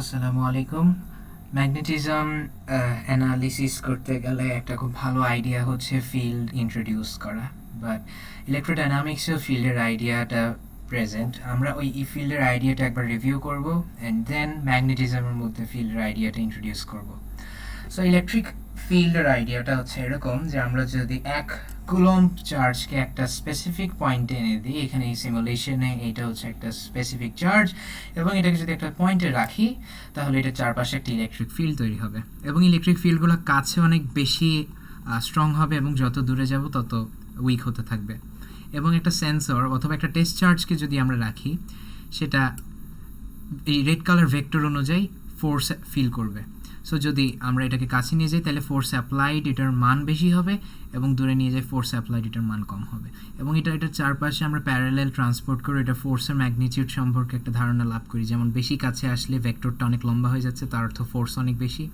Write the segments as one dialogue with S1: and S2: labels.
S1: আসসালামু আলাইকুম। Magnetism analysis করতে গেলে একটা খুব ভালো আইডিয়া হচ্ছে ফিল্ড ইন্ট্রোডিউস করা। বাট ইলেকট্রোডাইনামিক্সেও ফিল্ডের আইডিয়াটা প্রেজেন্ট আমরা ওই ই ফিল্ডের আইডিয়াটা একবার রিভিউ করব অ্যান্ড দেন ম্যাগনেটিজমের মধ্যে ফিল্ডের আইডিয়াটা ইন্ট্রোডিউস করব। সো ইলেকট্রিক ফিল্ডের আইডিয়াটা হচ্ছে এরকম যে আমরা যদি এক কুলম চার্জকে একটা স্পেসিফিক পয়েন্টে এনে দিই। এখানে এই সিমুলেশনে এটা হচ্ছে একটা স্পেসিফিক চার্জ এবং এটাকে যদি একটা পয়েন্টে রাখি, তাহলে এটা চারপাশে একটা ইলেকট্রিক ফিল্ড তৈরি হবে। এবং ইলেকট্রিক ফিল্ডগুলো কাছে অনেক বেশি স্ট্রং হবে এবং যত দূরে যাব তত উইক হতে থাকবে। এবং একটা সেন্সর অথবা একটা টেস্ট চার্জকে যদি আমরা রাখি, সেটা এই রেড কালার ভেক্টর অনুযায়ী ফোর্স ফিল করবে। সো যদি আমরা এটাকে কাছে নিয়ে যাই, তাহলে ফোর্স অ্যাপ্লাইড এটার মান বেশি হবে এবং দূরে নিয়ে যাই ফোর্স অ্যাপ্লাইড এটার মান কম হবে। এবং এটা এটার চারপাশে আমরা প্যারালেল ট্রান্সপোর্ট করে এটা ফোর্সের ম্যাগনিটিউড সম্পর্কে একটা ধারণা লাভ করি। যেমন বেশি কাছে আসলে ভেক্টরটা অনেক লম্বা হয়ে যাচ্ছে, তার অর্থ ফোর্স অনেক বেশি।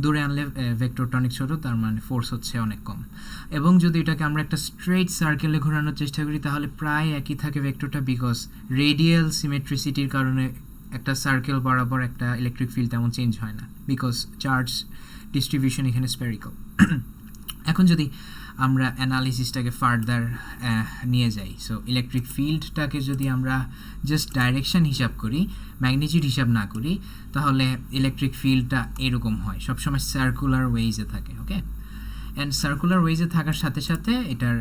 S1: দূরে আনলে ভেক্টরটা অনেক ছোটো, তার মানে ফোর্স হচ্ছে অনেক কম। এবং যদি এটাকে আমরা একটা স্ট্রেট সার্কেলে ঘোরানোর চেষ্টা করি, তাহলে প্রায় একই থাকে ভেক্টরটা বিকজ রেডিয়াল সিমেট্রিসিটির কারণে একটা সার্কেল বরাবর একটা ইলেকট্রিক ফিল্ড তেমন চেঞ্জ হয় না বিকজ চার্জ ডিস্ট্রিবিউশন এখানে স্পেরিক্যাল এখন যদি আমরা অ্যানালিসিসটাকে ফার্দার নিয়ে যাই সো ইলেকট্রিক ফিল্ডটাকে যদি আমরা জাস্ট ডাইরেকশন হিসাব করি ম্যাগনিটিউড হিসাব না করি, তাহলে ইলেকট্রিক ফিল্ডটা এরকম হয়, সবসময় সার্কুলার ওয়েজে থাকে ওকে অ্যান্ড সার্কুলার ওয়েজে থাকার সাথে সাথে এটার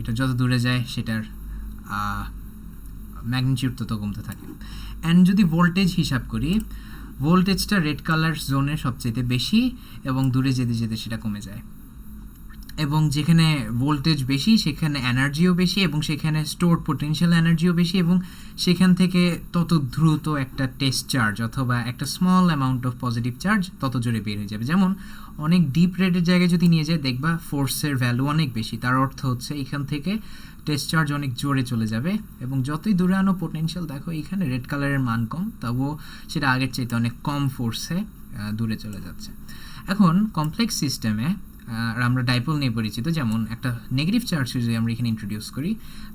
S1: এটা যত দূরে যায়, সেটার ম্যাগনিটিউড তত কমতে থাকে। অ্যান্ড যদি ভোল্টেজ হিসাব করি ভোল্টেজটা রেড কালার জোনে সবচেয়ে বেশি এবং দূরে যেতে যেতে সেটা কমে যায়। এবং যেখানে ভোল্টেজ বেশি, সেখানে এনার্জিও বেশি এবং সেখানে স্টোর পোটেনশিয়াল এনার্জিও বেশি এবং সেখান থেকে তত দ্রুত একটা টেস্ট চার্জ অথবা একটা small amount of positive charge তত জোরে বের হয়ে যাবে। যেমন, অনেক ডিপ রেডের জায়গায় যদি নিয়ে যায় দেখবা ফোর্সের ভ্যালু অনেক বেশি। তার অর্থ হচ্ছে এখান থেকে টেস্ট চার্জ অনেক জোরে চলে যাবে এবং যতই দূরে আনো পোটেনশিয়াল দেখো এখানে রেড কালারের মান কম, তবুও সেটা আগের চাইতে অনেক কম ফোর্সে দূরে চলে যাচ্ছে। এখন কমপ্লেক্স সিস্টেমে আর আমরা ডাইপোল নিয়ে পরিচিত, যেমন একটা নেগেটিভ চার্জ যদি আমরা এখানে ইন্ট্রোডিউস করি,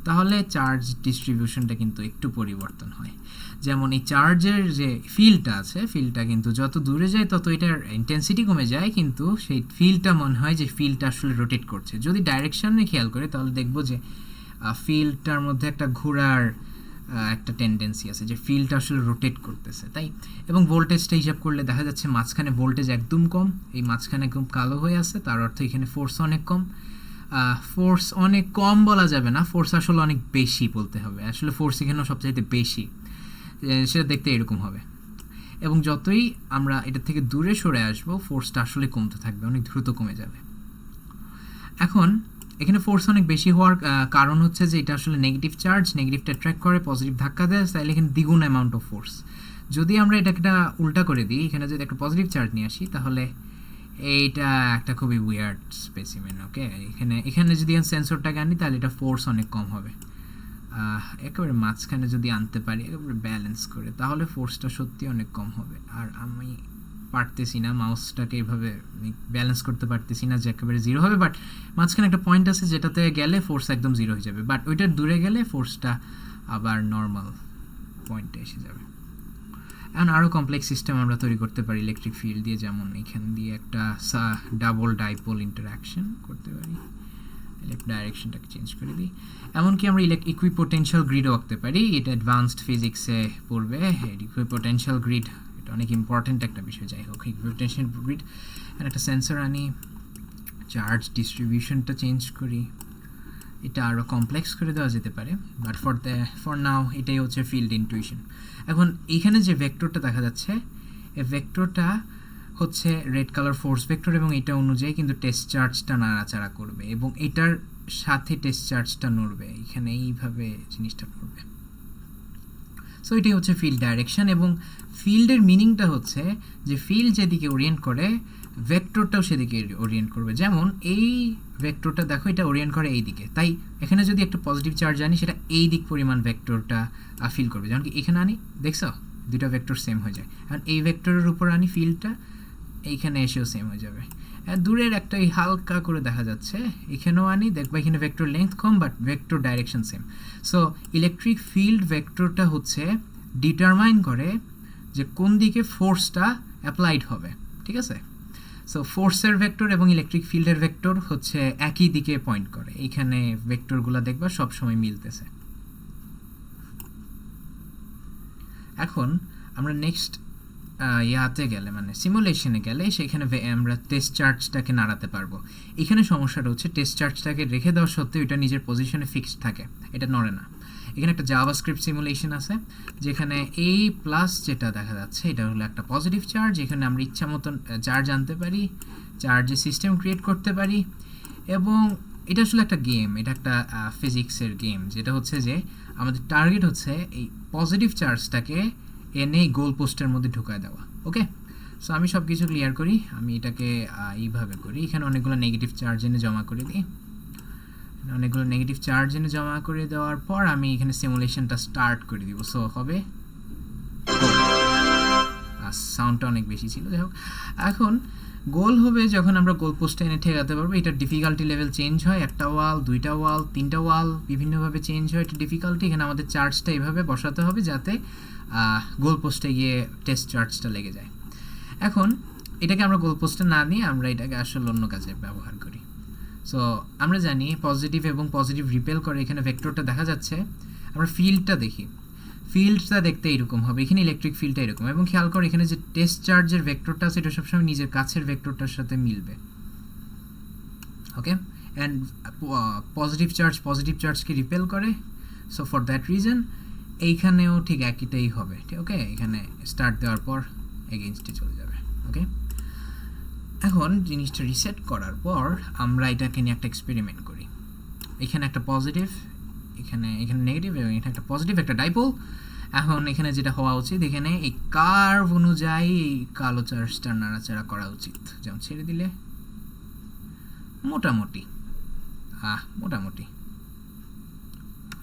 S1: তাহলে চার্জ ডিস্ট্রিবিউশনটা কিন্তু একটু পরিবর্তন হয়। যেমন এই চার্জের যে ফিল্ডটা আছে ফিল্ডটা কিন্তু যত দূরে যায়, তত এটার ইন্টেন্সিটি কমে যায়, কিন্তু সেই ফিল্ডটা মনে হয় যে ফিল্ডটা আসলে রোটেট করছে। যদি ডাইরেকশনে খেয়াল করে, তাহলে দেখব যে ফিল্ডটার মধ্যে একটা ঘোরার একটা টেন্ডেন্সি আছে যে ফিল্ডটা আসলে রোটেট করতেছে, তাই? এবং ভোল্টেজটা হিসাব করলে দেখা যাচ্ছে মাঝখানে ভোল্টেজ একদম কম, এই মাঝখানে একদম কালো হয়ে আছে, তার অর্থ এখানে ফোর্স অনেক কম। ফোর্স অনেক কম বলা যাবে না ফোর্স আসলে অনেক বেশি বলতে হবে, আসলে ফোর্স এখানেও সবচাইতে বেশি সেটা দেখতে এরকম হবে। এবং যতই আমরা এটা থেকে দূরে সরে আসব ফোর্সটা আসলে কমতে থাকবে, অনেক দ্রুত কমে যাবে। এখন এখানে ফোর্স অনেক বেশি হওয়ার কারণ হচ্ছে যে এটা আসলে নেগেটিভ চার্জ নেগেটিভটা ট্র্যাক করে পজিটিভ ধাক্কা দেয়, তাহলে এখানে দ্বিগুণ অ্যামাউন্ট অফ ফোর্স যদি আমরা এটাকে একটা উল্টা করে দিই, এখানে যদি একটা পজিটিভ চার্জ নিয়ে আসি, তাহলে এইটা একটা খুবই উইয়ার্ড স্পেসিমেন ওকে এখানে এখানে যদি আমি সেন্সরটাকে আনি, তাহলে এটা ফোর্স অনেক কম হবে। একেবারে মাঝখানে যদি আনতে পারি, একেবারে ব্যালেন্স করে, তাহলে ফোর্সটা সত্যি অনেক কম হবে। আর আমি পারতেছি না মাউসটাকে এইভাবে ব্যালেন্স করতে পারতেছি না যে একেবারে জিরো হবে বাট মাঝখানে একটা পয়েন্ট আছে যেটাতে গেলে ফোর্স একদম জিরো হয়ে যাবে বাট ওইটার দূরে গেলে ফোর্সটা আবার নর্মাল পয়েন্টে এসে যাবে। এখন আরও কমপ্লেক্স সিস্টেম আমরা তৈরি করতে পারি ইলেকট্রিক ফিল্ড দিয়ে যেমন এখান দিয়ে একটা ডাবল ডাইপোল ইন্টারাকশন করতে পারি ডাইরেকশনটাকে চেঞ্জ করে দিই। এমনকি আমরা ইলেক ইকুইপোটেনশিয়াল গ্রিডও আঁকতে পারি এটা অ্যাডভান্সড ফিজিক্সে পড়বে ইকুইপোটেনশিয়াল গ্রিড অনেক ইম্পর্ট্যান্ট একটা বিষয়। যাই হোক ইকুইপোটেনশিয়াল গ্রিড আর একটা সেন্সর আনি চার্জ ডিস্ট্রিবিউশনটা চেঞ্জ করি। এটা আরও কমপ্লেক্স করে দেওয়া যেতে পারে but for the for now এটাই হচ্ছে ফিল্ড ইনটুইশন এখন এইখানে যে ভেক্টরটা দেখা যাচ্ছে, এই ভেক্টরটা হচ্ছে রেড কালার ফোর্স ভেক্টর এবং এটা অনুযায়ী কিন্তু টেস্ট চার্জটা নাড়াচাড়া করবে এবং এটার সাথে টেস্ট চার্জটা নড়বে। এখানে এইভাবে জিনিসটা নড়বে। সো এটাই হচ্ছে ফিল্ড ডাইরেকশন এবং ফিল্ডের মিনিংটা হচ্ছে যে ফিল্ড যেদিকে ওরিয়েন্ট করে ভেক্টরটাও সেদিকে ওরিয়েন্ট করবে। যেমন এই ভেক্টরটা দেখো, এটা ওরিয়েন্ট করে এই দিকে। তাই এখানে যদি একটা পজিটিভ চার্জ আনি সেটা এই দিক পরিমাণ ভেক্টরটা ফিল করবে। যেমন কি এখানে আনি, দেখছ? দুটা ভেক্টর সেম হয়ে যায়। কারণ এই ভেক্টরের উপর আনি ফিল্ডটা এইখানে এসেও সেম হয়ে যাবে। দূরের একটা এই হালকা করে দেখা যাচ্ছে, এখানেও আনি, দেখবা এখানে vector length com but vector direction same so electric field ভেক্টরটা হচ্ছে ডিটারমাইন করে যে কোন দিকে ফোর্সটা অ্যাপ্লাইড হবে, ঠিক আছে? সো ফোর্সের ভেক্টর এবং ইলেকট্রিক ফিল্ডের ভেক্টর হচ্ছে একই দিকে পয়েন্ট করে। এইখানে ভেক্টরগুলো দেখবা সবসময় মিলতেছে। এখন, আমরা নেক্সট ইয়াতে গেলে মানে সিমুলেশনে গেলে সেখানে আমরা টেস্ট চার্জটাকে নাড়াতে পারব। এখানে সমস্যাটা হচ্ছে টেস্ট চার্জটাকে রেখে দেওয়া সত্ত্বেও এটা নিজের পজিশনে ফিক্সড থাকে, এটা নড়ে না। এখানে একটা জাভাস্ক্রিপ্ট সিমুলেশন আছে, যেখানে এই প্লাস যেটা দেখা যাচ্ছে, এটা হলো একটা পজিটিভ চার্জ এখানে আমরা ইচ্ছা মতন চার্জ আনতে পারি চার্জের সিস্টেম ক্রিয়েট করতে পারি, এবং এটা আসলে একটা গেম এটা একটা ফিজিক্সের গেম যেটা হচ্ছে যে আমাদের টার্গেট হচ্ছে এই পজিটিভ চার্জটাকে এনে গোল পোস্টের মধ্যে ঢুকায় দেওয়া ওকে সো আমি সব কিছু ক্লিয়ার করি, আমি এটাকে এইভাবে করি। এখানে অনেকগুলো নেগেটিভ চার্জ এনে জমা করে দিই। অনেকগুলো নেগেটিভ চার্জ এনে জমা করে দেওয়ার পর আমি এখানে সিমুলেশনটা স্টার্ট করে দিব। সো হবে সাউন্ডটা অনেক বেশি ছিল, যাই হোক। এখন গোল হবে যখন আমরা গোল পোস্টে এনে ঠেকাতে পারব, এটা ডিফিকাল্টি লেভেল চেঞ্জ হয়। একটা ওয়াল দুইটা ওয়াল তিনটা ওয়াল বিভিন্নভাবে চেঞ্জ হয়। এটা ডিফিকাল্টি এখানে আমাদের চার্জটা এইভাবে বসাতে হবে যাতে গোল পোস্টে গিয়ে টেস্ট চার্জটা লেগে যায়। এখন, এটাকে আমরা গোল পোস্টে না নিয়ে আমরা এটাকে আসলে অন্য কাজে ব্যবহার করি। সো আমরা জানি পজিটিভ এবং পজিটিভ রিপেল করে এখানে ভেক্টরটা দেখা যাচ্ছে। আমরা ফিল্ডটা দেখি। ফিল্ডটা দেখতে এরকম হবে, এখানে ইলেকট্রিক ফিল্ডটা এরকম। এবং খেয়াল করো, এখানে যে টেস্ট চার্জের ভেক্টরটা আছে, এটা সবসময় নিজের কাছের ভেক্টরটার সাথে মিলবে। Okay and positive charge positive চার্জকে repel করে। সো ফর দ্যাট রিজন এইখানেও ঠিক একইটাই হবে ওকে এখানে স্টার্ট দেওয়ার পর এগেনস্টে চলে যাবে ওকে এখন জিনিসটা রিসেট করার পর আমরা এটাকে নিয়ে একটা এক্সপেরিমেন্ট করি। এখানে একটা পজিটিভ এখানে এখানে নেগেটিভ এবং এখানে একটা পজিটিভ একটা ডাইপোল এখন এখানে যেটা হওয়া উচিত, এখানে এই কার্ভ অনুযায়ী এই কালো চার্জটা নাড়াচাড়া করা উচিত। যেমন ছেড়ে দিলে, মোটামুটি। আহ, মোটামুটি।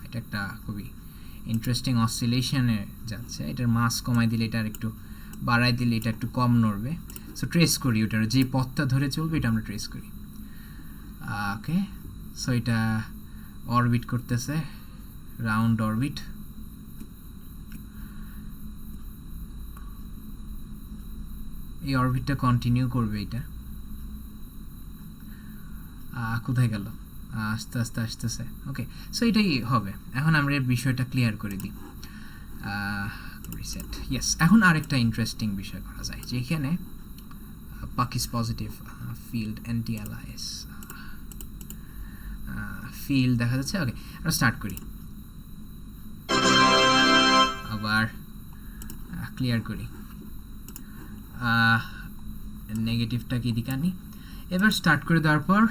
S1: এটা একটা খুবই ইন্টারেস্টিং অসিলেশনে যাচ্ছে। এটার মাস কমাই দিলে এটা একটু বাড়াই দিলে এটা একটু কম নড়বে। সো ট্রেস করি ওটার, যে পথটা ধরে চলবে, এটা আমরা ট্রেস করি। ওকে সো এটা অরবিট করতেছে, রাউন্ড অরবিট। এই অরবিটটা কন্টিনিউ করবে এটা। কোথায় গেল? আস্তে আস্তে, আসতেছে। ওকে সো এটাই হবে। এখন আমরা বিষয়টা ক্লিয়ার করে দিই। রিসেট ইয়েস এখন আরেকটা ইন্টারেস্টিং বিষয় করা যায় যে এখানে পাকিস positive field anti aligns field দেখা যাচ্ছে? ওকে আমরা স্টার্ট করি। আবার ক্লিয়ার করি। নেগেটিভটাকে এদিকে আনি? এবার স্টার্ট করে দেওয়ার পর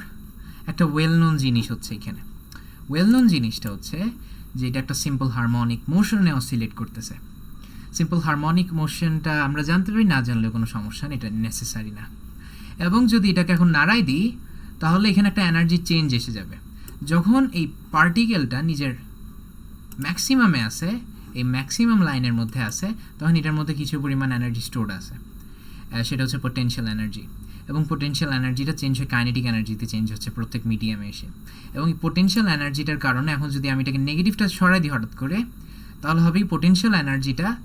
S1: একটা ওয়েল নোন জিনিস হচ্ছে এখানে। ওয়েল নোন জিনিসটা হচ্ছে যে এটা একটা সিম্পল হারমোনিক মোশনে অসিলেট করতেছে। সিম্পল হারমোনিক মোশনটা আমরা জানতে পারি, না জানলেও কোনো সমস্যা এটা নেসেসারি না। এবং যদি এটাকে এখন নাড়াই দিই, তাহলে এখানে একটা এনার্জি চেঞ্জ এসে যাবে। যখন এই পার্টিকেলটা নিজের ম্যাক্সিমামে আছে, এই ম্যাক্সিমাম লাইনের মধ্যে আছে, তখন এটার মধ্যে কিছু পরিমাণ এনার্জি স্টোর আছে। সেটা হচ্ছে পোটেনশিয়াল এনার্জি এবং পোটেনশিয়াল এনার্জিটা চেঞ্জ হয় কাইনেটিক এনার্জিতে চেঞ্জ হচ্ছে প্রত্যেক মিডিয়ামে এসে। এবং এই পোটেনশিয়াল এনার্জিটার কারণে এখন যদি আমি এটাকে নেগেটিভটা সরাই দিই হঠাৎ করে, তাহলে হবে এই পোটেনশিয়াল এনার্জিটা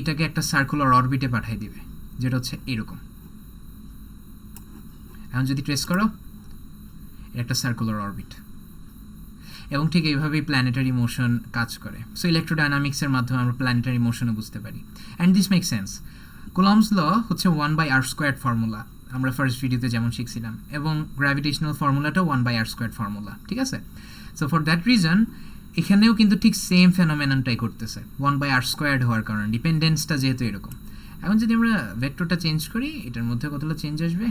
S1: এটাকে একটা সার্কুলার অরবিটে পাঠিয়ে দিবে, যেটা হচ্ছে এরকম। এখন যদি ট্রেস করো একটা সার্কুলার অরবিট এবং ঠিক এইভাবেই প্ল্যানেটারি মোশন কাজ করে। সো ইলেকট্রোডাইনামিক্সের মাধ্যমে আমরা প্ল্যানেটারি মোশনও বুঝতে পারি। And this make sense Coulomb's law হচ্ছে one by r square formula আমরা ফার্স্ট ভিডিওতে যেমন শিখছিলাম। এবং gravitational ফর্মুলাটাও one by r square formula ঠিক আছে? সো ফর দ্যাট রিজন এখানেও কিন্তু ঠিক সেম ফেনোমেননটাই করতেছে ওয়ান বাই আর স্কোয়ার্ড হওয়ার কারণে। ডিপেন্ডেন্সটা যেহেতু এরকম। এখন যদি আমরা ভেক্টরটা চেঞ্জ করি, এটার মধ্যে কতগুলো চেঞ্জ আসবে?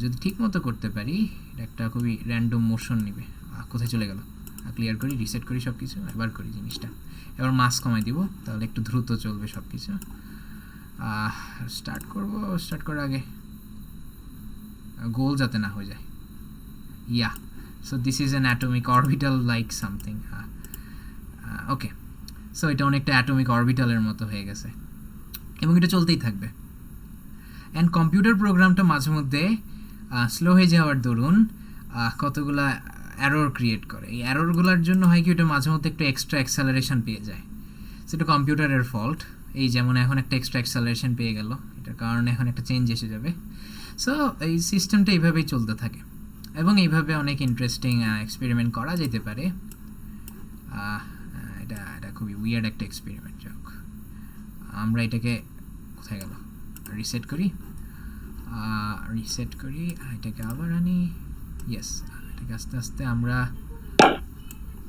S1: যদি ঠিক মতো করতে পারি একটা খুবই র্যান্ডম মোশন নিবে। কোথায় চলে গেল? ক্লিয়ার করি রিসেট করি সব কিছু এবার করি জিনিসটা। এবার মাস কমাই দিব, তাহলে একটু দ্রুত চলবে সব কিছু স্টার্ট করব স্টার্ট করার আগে। গোল যাতে না হয়ে যায়। Yeah so this is an atomic orbital like something okay so এটা অনেকটা অ্যাটমিক অরবিটালের মতো হয়ে গেছে। এবং এটা চলতেই থাকবে। অ্যান্ড কম্পিউটার প্রোগ্রামটা মাঝে মধ্যে স্লো হয়ে যাওয়ার দরুন কতগুলা অ্যারোর ক্রিয়েট করে। এই অ্যারোরগুলোর জন্য হয় কি, ওটা মাঝে মধ্যে একটু এক্সট্রা অ্যাক্সেলারেশন পেয়ে যায়। সেটা কম্পিউটারের ফল্ট এই যেমন এখন একটা এক্সট্রা অ্যাক্সেলারেশন পেয়ে গেল, এটার কারণে এখন একটা চেঞ্জ এসে যাবে। সো এই সিস্টেমটা এইভাবেই চলতে থাকে। এবং এইভাবে অনেক ইন্টারেস্টিং এক্সপেরিমেন্ট করা যেতে পারে। এটা এটা খুবই উইয়ার্ড একটা এক্সপেরিমেন্ট যাক। আমরা এটাকে কোথায় গেল? রিসেট করি। রিসেট করি। এটাকে আবার আনি। ইয়েস এটাকে আস্তে আস্তে আমরা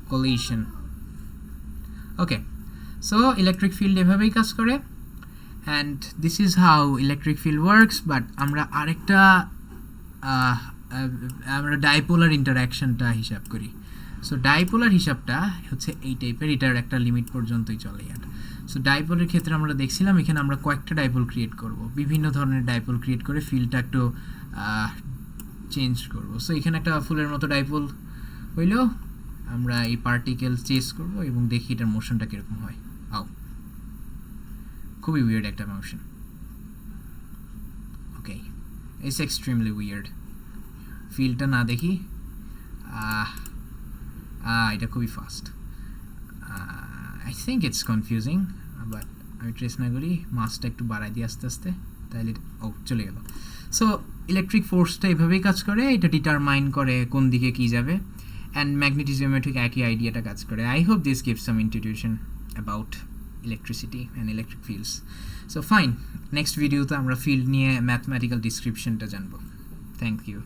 S1: collision okay so electric field এভাবেই কাজ করে। And this is how electric field works but আমরা আরেকটা আমরা ডাইপোলার ইন্টারাকশনটা হিসাব করি। সো ডাইপোলার হিসাবটা হচ্ছে এই টাইপের এটার একটা লিমিট পর্যন্তই চলে আর সো ডাইপোলের ক্ষেত্রে আমরা দেখছিলাম এখানে আমরা কয়েকটা ডাইপোল ক্রিয়েট করব। বিভিন্ন ধরনের ডাইপোল ক্রিয়েট করে ফিল্ডটা একটু চেঞ্জ করব। সো এখানে একটা ফুলের মতো ডাইপোল হইল। আমরা এই পার্টিকেল চেস করব এবং দেখি এটার মোশনটা কীরকম হয়। আও খুবই উইয়ার্ড একটা motion okay it's extremely weird ফিলটা না দেখি। আহ, এটা খুবই fast I think it's confusing but আমি ট্রেস না করি মাসটা একটু বাড়াই দিই আস্তে আস্তে, তাহলে ও চলে গেল। সো ইলেকট্রিক ফোর্সটা এভাবেই কাজ করে, এটা ডিটারমাইন করে কোন দিকে কী যাবে অ্যান্ড ম্যাগনেটিজমে ঠিক একই আইডিয়াটা কাজ করে। I hope this give some introduction about electricity and electric fields so fine next ভিডিওতে আমরা ফিল্ড নিয়ে ম্যাথমেটিক্যাল ডিসক্রিপশনটা জানব। Thank you